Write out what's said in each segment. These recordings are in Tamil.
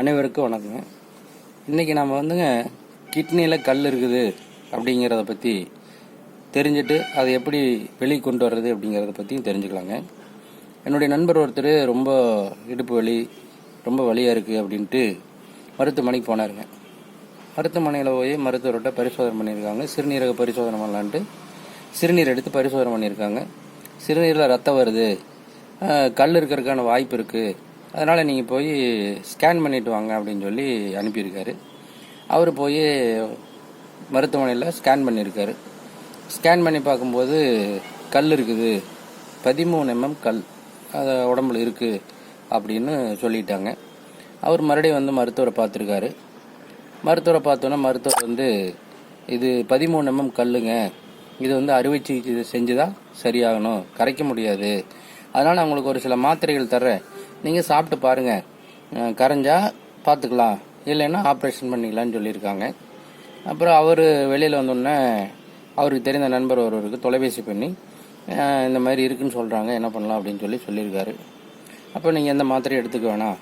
அனைவருக்கும் வணக்கங்க. இன்றைக்கி நம்ம வந்துங்க கிட்னியில் கல் இருக்குது அப்படிங்கிறத பற்றி தெரிஞ்சுட்டு அதை எப்படி வெளியே கொண்டு வர்றது அப்படிங்கிறத பற்றியும் தெரிஞ்சுக்கலாங்க. என்னுடைய நண்பர் ஒருத்தர் ரொம்ப இடுப்பு வலி ரொம்ப வலியாக இருக்குது அப்படின்ட்டு மருத்துவமனைக்கு போனாருங்க. மருத்துவமனையில் போய் மருத்துவர்கிட்ட பரிசோதனை பண்ணியிருக்காங்க. சிறுநீரக பரிசோதனை பண்ணலான்ட்டு சிறுநீர் எடுத்து பரிசோதனை பண்ணியிருக்காங்க. சிறுநீரில் ரத்தம் வருது. கல் இருக்கிறதுக்கான வாய்ப்பு இருக்குது அதனால் நீங்கள் போய் ஸ்கேன் பண்ணிட்டு வாங்க அப்படின்னு சொல்லி அனுப்பியிருக்காரு. அவர் போய் மருத்துவமனையில் ஸ்கேன் பண்ணியிருக்காரு. ஸ்கேன் பண்ணி பார்க்கும்போது கல் இருக்குது. பதிமூணு எம்எம் கல். அது உடம்புல இருக்குது அப்படின்னு சொல்லிட்டாங்க. அவர் மறுபடியும் வந்து மருத்துவரை பார்த்துருக்காரு. மருத்துவரை பார்த்தோன்னா மருத்துவர் வந்து இது பதிமூணு எம்எம் கல்லுங்க. இது வந்து அறுவை சிகிச்சை செஞ்சு தான் சரியாகணும். கரைக்க முடியாது. அதனால் அவங்களுக்கு உங்களுக்கு ஒரு சில மாத்திரைகள் தர்றேன். நீங்கள் சாப்பிட்டு பாருங்கள் கரைஞ்சா பார்த்துக்கலாம் இல்லைன்னா ஆப்ரேஷன் பண்ணிக்கலாம்னு சொல்லியிருக்காங்க. அப்புறம் அவர் வெளியில் வந்தோடனே அவருக்கு தெரிந்த நண்பர் ஒருவருக்கு தொலைபேசி பண்ணி இந்த மாதிரி இருக்குன்னு சொல்கிறாங்க என்ன பண்ணலாம் அப்படின்னு சொல்லி சொல்லியிருக்காரு. அப்போ நீங்கள் எந்த மாத்திரையும் எடுத்துக்க வேணாம்.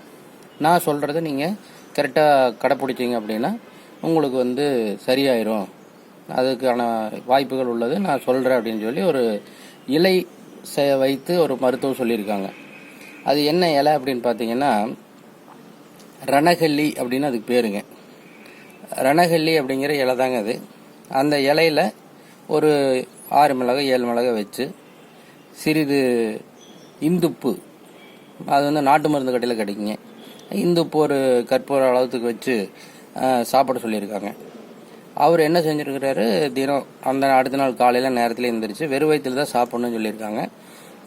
நான் சொல்கிறத நீங்கள் கரெக்டாக கடைப்பிடிச்சிங்க அப்படின்னா உங்களுக்கு வந்து சரியாயிரும். அதுக்கான வாய்ப்புகள் உள்ளது. நான் சொல்கிறேன் அப்படின்னு சொல்லி ஒரு இலை செ- வைத்து ஒரு மருத்துவம் சொல்லியிருக்காங்க. அது என்ன இலை அப்படின்னு பார்த்தீங்கன்னா ரணகல்லி அப்படின்னு அதுக்கு பேருங்க. ரணகல்லி அப்படிங்கிற இலை தாங்க அது. அந்த இலையில ஒரு ஆறு மிளகு ஏழு மிளகு வச்சு சிறிது இந்துப்பு அது வந்து நாட்டு மருந்து கடையில் கிடைக்குங்க. இந்துப்பு ஒரு கற்பூர அளவுக்கு வச்சு சாப்பிட சொல்லியிருக்காங்க. அவர் என்ன செஞ்சுருக்கிறாரு? தினம் அந்த அடுத்த நாள் காலையில் நேரத்தில் எழுந்திரிச்சு வெறும் வயிற்றுல தான் சாப்பிட்ணுன்னு சொல்லியிருக்காங்க.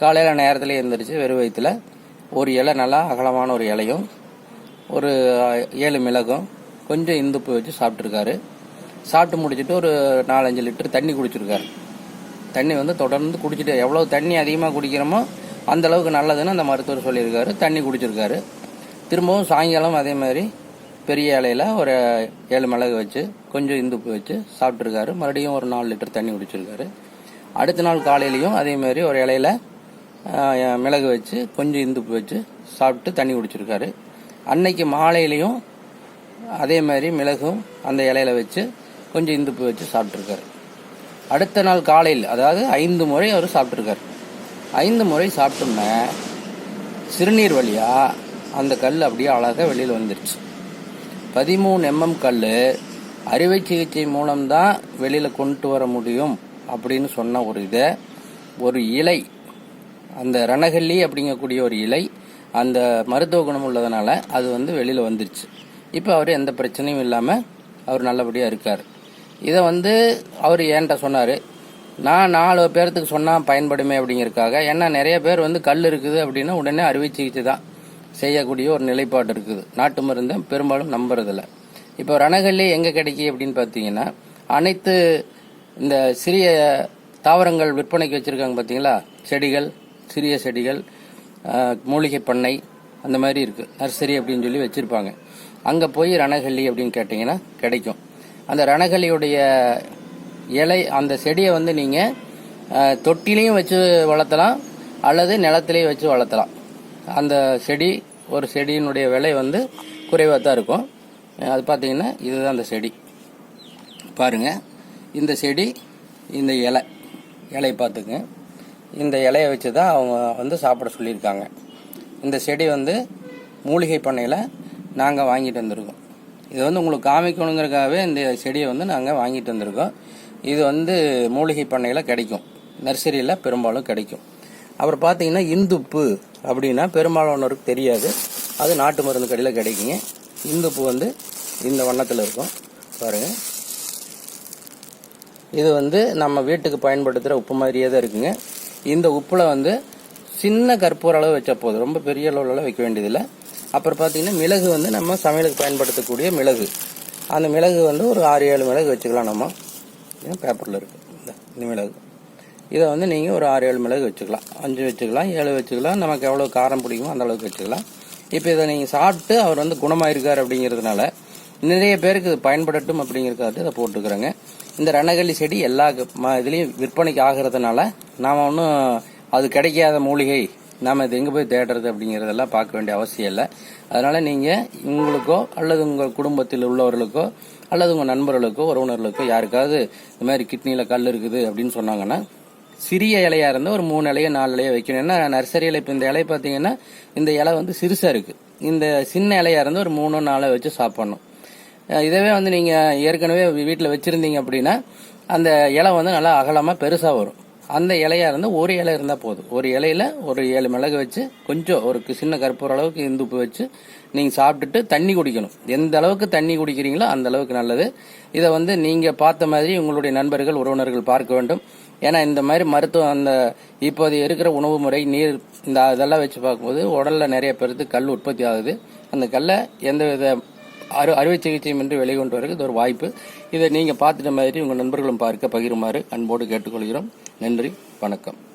காலையில் நேரத்தில் எழுந்திரிச்சு வெறும் வயிற்றுல ஒரு இலை நல்லா அகலமான ஒரு இலையும் ஒரு ஏழு மிளகும் கொஞ்சம் இந்துப்பு வச்சு சாப்பிட்ருக்காரு சாப்பிட்டு முடிச்சிட்டு ஒரு நாலஞ்சு லிட்டர் தண்ணி குடிச்சிருக்காரு. தண்ணி வந்து தொடர்ந்து குடிச்சிட்டு எவ்வளோ தண்ணி அதிகமாக குடிக்கிறோமோ அந்த அளவுக்கு நல்லதுன்னு அந்த மருத்துவர் சொல்லியிருக்காரு. தண்ணி குடிச்சிருக்காரு. திரும்பவும் சாயங்காலம் அதே மாதிரி பெரிய இலையில ஒரு ஏழு மிளகு வச்சு கொஞ்சம் இந்துப்பு வச்சு சாப்பிட்ருக்காரு மறுபடியும் ஒரு நாலு லிட்டர் தண்ணி குடிச்சிருக்காரு. அடுத்த நாள் காலையிலையும் அதே மாதிரி ஒரு இலையில மிளகு வச்சு கொஞ்சம் இந்துப்பு வச்சு சாப்பிட்டு தண்ணி குடிச்சிருக்காரு. அன்னைக்கு மாலையிலையும் அதே மாதிரி மிளகும் அந்த இலையில வச்சு கொஞ்சம் இந்துப்பு வச்சு சாப்பிட்ருக்காரு அடுத்த நாள் காலையில் அதாவது ஐந்து முறை அவர் சாப்பிட்ருக்காரு ஐந்து முறை சாப்பிட்டோம்னா சிறுநீர் வழியாக அந்த கல் அப்படியே அழகாக வெளியில் வந்துருச்சு. பதிமூணு எம்எம் கல் அறுவை சிகிச்சை மூலம்தான் வெளியில் கொண்டு வர முடியும் அப்படின்னு சொன்ன ஒரு இதை ஒரு இலை அந்த ரணகல்லி அப்படிங்கக்கூடிய ஒரு இலை அந்த மருத்துவ குணம் உள்ளதுனால அது வந்து வெளியில் வந்துருச்சு. இப்போ அவர் எந்த பிரச்சனையும் இல்லாமல் அவர் நல்லபடியாக இருக்கார். இதை வந்து அவர் ஏன்ட்ட சொன்னார் நான் நாலு பேர்த்துக்கு சொன்னால் பயன்படுமே அப்படிங்கிறதுக்காக. ஏன்னா நிறைய பேர் வந்து கல் இருக்குது அப்படின்னா உடனே அறுவை சிகிச்சை தான் செய்யக்கூடிய ஒரு நிலைப்பாடு இருக்குது. நாட்டு மருந்தை பெரும்பாலும் நம்புறதில்ல. இப்போ ரணகல்லி எங்கே கிடைக்கி அப்படின்னு பார்த்தீங்கன்னா அனைத்து இந்த சிறிய தாவரங்கள் விற்பனைக்கு வச்சுருக்காங்க பார்த்தீங்களா செடிகள் சிறிய செடிகள் மூலிகை பண்ணை அந்த மாதிரி இருக்குது நர்சரி அப்படின்னு சொல்லி வச்சுருப்பாங்க. அங்கே போய் ரணகல்லி அப்படின்னு கேட்டிங்கன்னா கிடைக்கும். அந்த ரணகல்லியுடைய இலை அந்த செடியை வந்து நீங்கள் தொட்டிலையும் வச்சு வளர்த்தலாம் அல்லது நிலத்திலையும் வச்சு வளர்த்தலாம். அந்த செடி ஒரு செடியினுடைய விலை வந்து குறைவாக தான் இருக்கும். அது பார்த்தீங்கன்னா இதுதான் அந்த செடி. பாருங்க. இந்த செடி இந்த இலை. இலையை பார்த்துங்க இந்த இலையை வச்சு தான் அவங்க வந்து சாப்பிட சொல்லியிருக்காங்க. இந்த செடி வந்து மூலிகை பண்ணையில் நாங்கள் வாங்கிட்டு வந்திருக்கோம். இது வந்து உங்களுக்கு காமிக்கணுங்கிறதுக்காகவே இந்த செடியை வந்து நாங்கள் வாங்கிட்டு வந்திருக்கோம். இது வந்து மூலிகை பண்ணையில் கிடைக்கும். நர்சரியில் பெரும்பாலும் கிடைக்கும். அப்புறம் பார்த்தீங்கன்னா இந்துப்பு அப்படின்னா பெரும்பாலானோருக்கு தெரியாது. அது நாட்டு மருந்து கடையில் கிடைக்குங்க. இந்துப்பு வந்து இந்த வண்ணத்தில் இருக்கும். பாருங்கள் இது வந்து நம்ம வீட்டுக்கு பயன்படுத்துகிற உப்பு மாதிரியே தான் இருக்குங்க. இந்த உப்பில் வந்து சின்ன கற்பூர அளவு வச்சா போதும். ரொம்ப பெரிய அளவுலலாம் வைக்க வேண்டியதில்லை. அப்புறம் பார்த்தீங்கன்னா மிளகு வந்து நம்ம சமையலுக்கு பயன்படுத்தக்கூடிய மிளகு. அந்த மிளகு வந்து ஒரு ஆறு ஏழு மிளகு வச்சுக்கலாம் நம்ம. பேப்பரில் இருக்குது இந்த இந்த மிளகு. இதை வந்து நீங்கள் ஒரு ஆறு ஏழு மிளகு வச்சுக்கலாம். அஞ்சு வச்சுக்கலாம் ஏழு வச்சுக்கலாம். நமக்கு எவ்வளோ காரம் பிடிக்குமோ அந்த அளவுக்கு வச்சுக்கலாம். இப்போ இதை நீங்கள் சாப்பிட்டு அவர் வந்து குணமாயிருக்கார் அப்படிங்கிறதுனால நிறைய பேருக்கு இது பயன்படட்டும் அப்படிங்கிறதுக்காக இதை போட்டுக்கிறேங்க இந்த ரணகல்லி செடி எல்லா இதுலேயும் விற்பனைக்கு ஆகிறதுனால நாம் ஒன்றும் அது கிடைக்காத மூலிகை நாம் இது எங்கே போய் தேடுறது அப்படிங்கிறதெல்லாம் பார்க்க வேண்டிய அவசியம் இல்லை. அதனால் நீங்கள் உங்களுக்கோ அல்லது உங்கள் குடும்பத்தில் உள்ளவர்களுக்கோ அல்லது உங்கள் நண்பர்களுக்கோ உறவினர்களுக்கோ யாருக்காவது இந்த மாதிரி கிட்னியில் கல் இருக்குது அப்படின்னு சொன்னாங்கன்னா சிறிய இலையாக இருந்தால் ஒரு மூணு இலையோ நாலு இலையோ வைக்கணும். ஏன்னா நர்சரியில் இப்போ இந்த இலை பார்த்தீங்கன்னா இந்த இலை வந்து சிறுசாக இருக்குது இந்த சின்ன இலையாக இருந்தால் ஒரு மூணோ நாலோ வச்சு சாப்பிடணும். இதவே வந்து நீங்கள் ஏற்கனவே வீட்டில் வச்சுருந்தீங்க அப்படின்னா அந்த இலை வந்து நல்லா அகலமாக பெருசாக வரும். அந்த இலையாக இருந்தால் ஒரு இலை இருந்தால் போதும். ஒரு இலையில ஒரு ஏழு மிளகு வச்சு கொஞ்சம் ஒரு சின்ன கற்பூர அளவுக்கு இந்துப்பு வச்சு நீங்கள் சாப்பிட்டுட்டு தண்ணி குடிக்கணும். எந்த அளவுக்கு தண்ணி குடிக்கிறீங்களோ அந்த அளவுக்கு நல்லது. இதை வந்து நீங்கள் பார்த்த மாதிரி உங்களுடைய நண்பர்கள் உறவினர்கள் பார்க்க வேண்டும். ஏன்னா இந்த மாதிரி மருத்துவம் அந்த இப்போது இருக்கிற உணவு முறை நீர் இந்த இதெல்லாம் வச்சு பார்க்கும்போது உடலில் நிறைய பேருக்கு கல் உற்பத்தி ஆகுது. அந்த கல்லை எந்த வித அறு அறுவை சிகிச்சையின்றி வெளிக்கொண்டு வரக்கு இது ஒரு வாய்ப்பு. இதை நீங்கள் பார்த்துட்ட மாதிரி உங்கள் நண்பர்களும் பார்க்க பகிருமாறு அன்போடு கேட்டுக்கொள்கிறோம். நன்றி வணக்கம்.